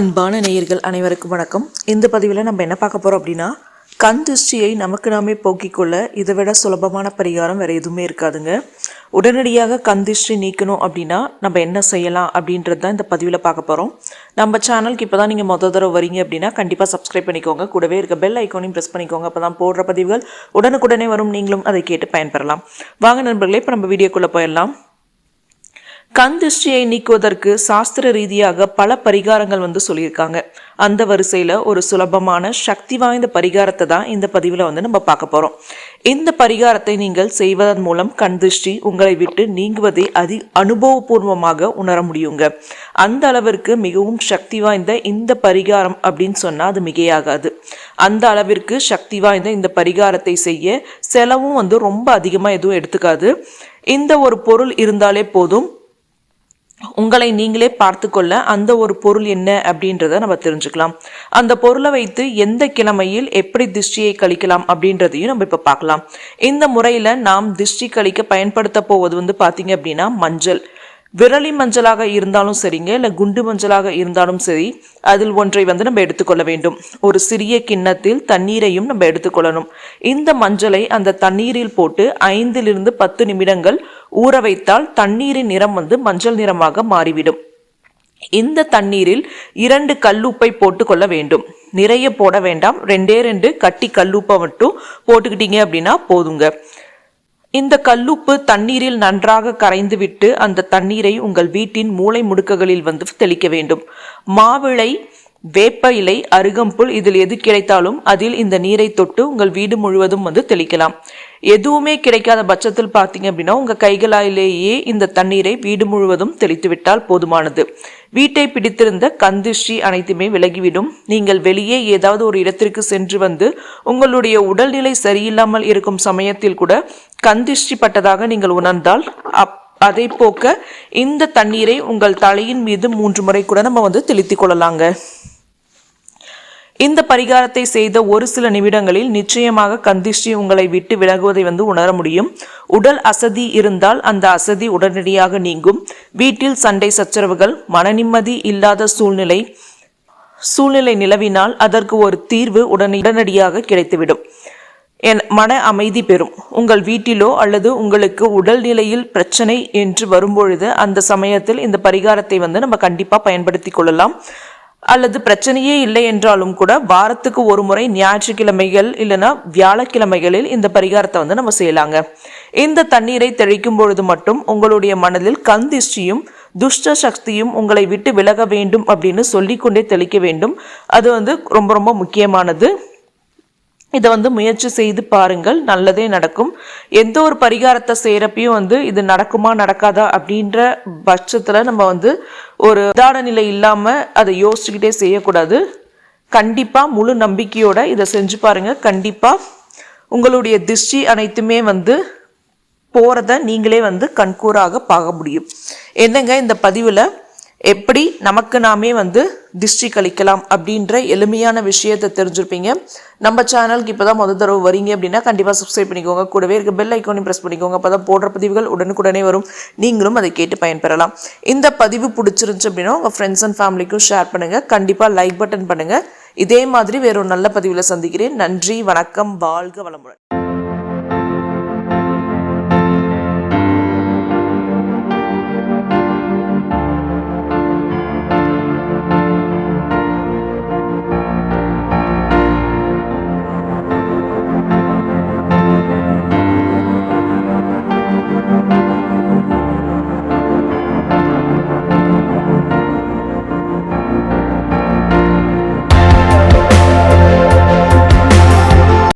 அன்பான நேயர்கள் அனைவருக்கும் வணக்கம். இந்த பதிவில் நம்ம என்ன பார்க்க போகிறோம் அப்படின்னா கண் திருஷ்டியை நமக்கு நாமே போக்கிக்கொள்ள இதை விட சுலபமான பரிகாரம் வேறு எதுவுமே இருக்காதுங்க. உடனடியாக கண் திருஷ்டி நீக்கணும் அப்படின்னா நம்ம என்ன செய்யலாம் அப்படின்றது தான் இந்த பதிவில் பார்க்க போகிறோம் நம்ம சேனலுக்கு இப்போ தான் நீங்கள் மொதல் தடவை வரீங்க அப்படின்னா கண்டிப்பாக சப்ஸ்கிரைப் பண்ணிக்கோங்க. கூடவே இருக்க பெல் ஐக்கோனையும் ப்ரெஸ் பண்ணிக்கோங்க. அப்போ தான் போடுற பதிவுகள் உடனுக்குடனே வரும். நீங்களும் அதை கேட்டு பயன்பெறலாம். வாங்க நண்பர்களே இப்போ நம்ம வீடியோக்குள்ளே போயிடலாம். கண் திருஷ்டியை நீக்குவதற்கு சாஸ்திர ரீதியாக பல பரிகாரங்கள் வந்து சொல்லியிருக்காங்க. அந்த வரிசையில் ஒரு சுலபமான சக்தி வாய்ந்த பரிகாரத்தை தான் இந்த பதிவில் வந்து நம்ம பார்க்க போகிறோம் இந்த பரிகாரத்தை நீங்கள் செய்வதன் மூலம் கண் திருஷ்டி உங்களை விட்டு நீங்குவதை அதி அனுபவபூர்வமாக உணர முடியுங்க. அந்த அளவிற்கு மிகவும் சக்தி வாய்ந்த இந்த பரிகாரம் அப்படின்னு சொன்னால் அது மிகையாகாது. அந்த அளவிற்கு சக்தி வாய்ந்த இந்த பரிகாரத்தை செய்ய செலவும் வந்து ரொம்ப அதிகமாக எதுவும் எடுத்துக்காது. இந்த ஒரு பொருள் இருந்தாலே போதும். உங்களை நீங்களே பார்த்து கொள்ள அந்த ஒரு பொருள் என்ன அப்படின்றத நம்ம தெரிஞ்சுக்கலாம். அந்த பொருளை வைத்து எந்த கிழமையில் எப்படி திருஷ்டியை கழிக்கலாம் அப்படின்றதையும் நம்ம இப்போ பார்க்கலாம். இந்த முறையில் நாம் திருஷ்டி கழிக்க பயன்படுத்த போவது வந்து பார்த்தீங்க அப்படின்னா மஞ்சள். விரலி மஞ்சளாக இருந்தாலும் சரிங்க இல்லை குண்டு மஞ்சளாக இருந்தாலும் சரி அதில் ஒன்றை வந்து நம்ம எடுத்துக்கொள்ள வேண்டும். ஒரு சிறிய கிண்ணத்தில் தண்ணீரையும் நம்ம எடுத்துக்கொள்ளணும். இந்த மஞ்சளை அந்த தண்ணீரில் போட்டு ஐந்திலிருந்து பத்து நிமிடங்கள் ஊற வைத்தால் தண்ணீரின் நிறம் வந்து மஞ்சள் நிறமாக மாறிவிடும். இந்த தண்ணீரில் இரண்டு கல்லுப்பை போட்டுக்கொள்ள வேண்டும். நிறைய போட வேண்டாம். ரெண்டே ரெண்டு கட்டி கல்லுப்பை மட்டும் போட்டுக்கிட்டீங்க அப்படின்னா போதுங்க. இந்த கல்லுப்பு தண்ணீரில் நன்றாக கரைந்துவிட்டு அந்த தண்ணீரை உங்கள் வீட்டின் மூளை முடுக்குகளில் வந்து தெளிக்க வேண்டும். மாவிளை வேப்ப இலை அருகம்புல் இதில் எது கிடைத்தாலும் அதில் இந்த நீரை தொட்டு உங்கள் வீடு முழுவதும் வந்து தெளிக்கலாம். எதுவுமே கிடைக்காத பட்சத்தில் பார்த்தீங்க அப்படின்னா உங்கள் கைகளாலேயே இந்த தண்ணீரை வீடு முழுவதும் தெளித்து விட்டால் போதுமானது. வீட்டை பிடித்திருந்த கந்திஷ்டி அனைத்துமே விலகிவிடும். நீங்கள் வெளியே ஏதாவது ஒரு இடத்திற்கு சென்று வந்து உங்களுடைய உடல்நிலை சரியில்லாமல் இருக்கும் சமயத்தில் கூட கந்திஷ்டி பட்டதாக நீங்கள் உணர்ந்தால் அப் அதை போக்க இந்த தண்ணீரை உங்கள் தலையின் மீது மூன்று முறை கூட நம்ம வந்து தெளித்து கொள்ளலாங்க. இந்த பரிகாரத்தை செய்த ஒரு சில நிமிடங்களில் நிச்சயமாக கந்திஷ்டி உங்களை விட்டு விலகுவதை வந்து உணர முடியும். உடல் அசதி இருந்தால் அந்த அசதி உடனடியாக நீங்கும். வீட்டில் சண்டை சச்சரவுகள் மனநிம்மதி இல்லாத சூழ்நிலை சூழ்நிலை நிலவினால் அதற்கு ஒரு தீர்வு உடனடியாக கிடைத்துவிடும். என் மன அமைதி பெறும். உங்கள் வீட்டிலோ அல்லது உங்களுக்கு உடல்நிலையில் பிரச்சனை என்று வரும்பொழுது அந்த சமயத்தில் இந்த பரிகாரத்தை வந்து நம்ம கண்டிப்பாக பயன்படுத்தி கொள்ளலாம். அல்லது பிரச்சனையே இல்லை என்றாலும் கூட வாரத்துக்கு ஒரு முறை ஞாயிற்றுக்கிழமைகள் இல்லைன்னா வியாழக்கிழமைகளில் இந்த பரிகாரத்தை வந்து நம்ம செய்யலாங்க. இந்த தண்ணீரை தெளிக்கும் பொழுது மட்டும் உங்களுடைய மனதில் கந்திஷ்டியும் துஷ்ட சக்தியும் உங்களை விட்டு விலக வேண்டும் அப்படின்னு சொல்லிக்கொண்டே தெளிக்க வேண்டும். அது வந்து ரொம்ப ரொம்ப முக்கியமானது. இதை வந்து முயற்சி செய்து பாருங்கள் நல்லதே நடக்கும். எந்த ஒரு பரிகாரத்தை செய்கிறப்பையும் வந்து இது நடக்குமா நடக்காதா அப்படின்ற பட்சத்தில் நம்ம வந்து ஒரு உதாரண நிலை இல்லாமல் அதை யோசிச்சுக்கிட்டே செய்யக்கூடாது. கண்டிப்பாக முழு நம்பிக்கையோட இதை செஞ்சு பாருங்கள் கண்டிப்பாக உங்களுடைய திருஷ்டி அனைத்துமே வந்து போகிறத நீங்களே வந்து கண்கூறாக பார்க்க முடியும். என்னங்க இந்த பதிவில்? எப்படி நமக்கு நாமே வந்து திருஷ்டி கழிக்கலாம் அப்படின்ற எளிமையான விஷயத்தை தெரிஞ்சிருப்பீங்க. நம்ம சேனலுக்கு இப்போ தான் முதல் தடவை வரீங்க அப்படின்னா கண்டிப்பாக சப்ஸ்கிரைப் பண்ணிக்கோங்க. கூடவே இருக்க பெல் ஐக்கோனையும் ப்ரெஸ் பண்ணிக்கோங்க. அப்போ தான் போடுற பதிவுகள் உடனுக்குடனே வரும். நீங்களும் அதை கேட்டு பயன்பெறலாம். இந்த பதிவு பிடிச்சிருந்துச்சு அப்படின்னா உங்கள் ஃப்ரெண்ட்ஸ் அண்ட் ஃபேமிலிக்கும் ஷேர் பண்ணுங்கள் கண்டிப்பாக லைக் பட்டன் பண்ணுங்கள் இதே மாதிரி வேறொரு நல்ல பதிவில் சந்திக்கிறேன். நன்றி வணக்கம். வாழ்க வளமுடன்.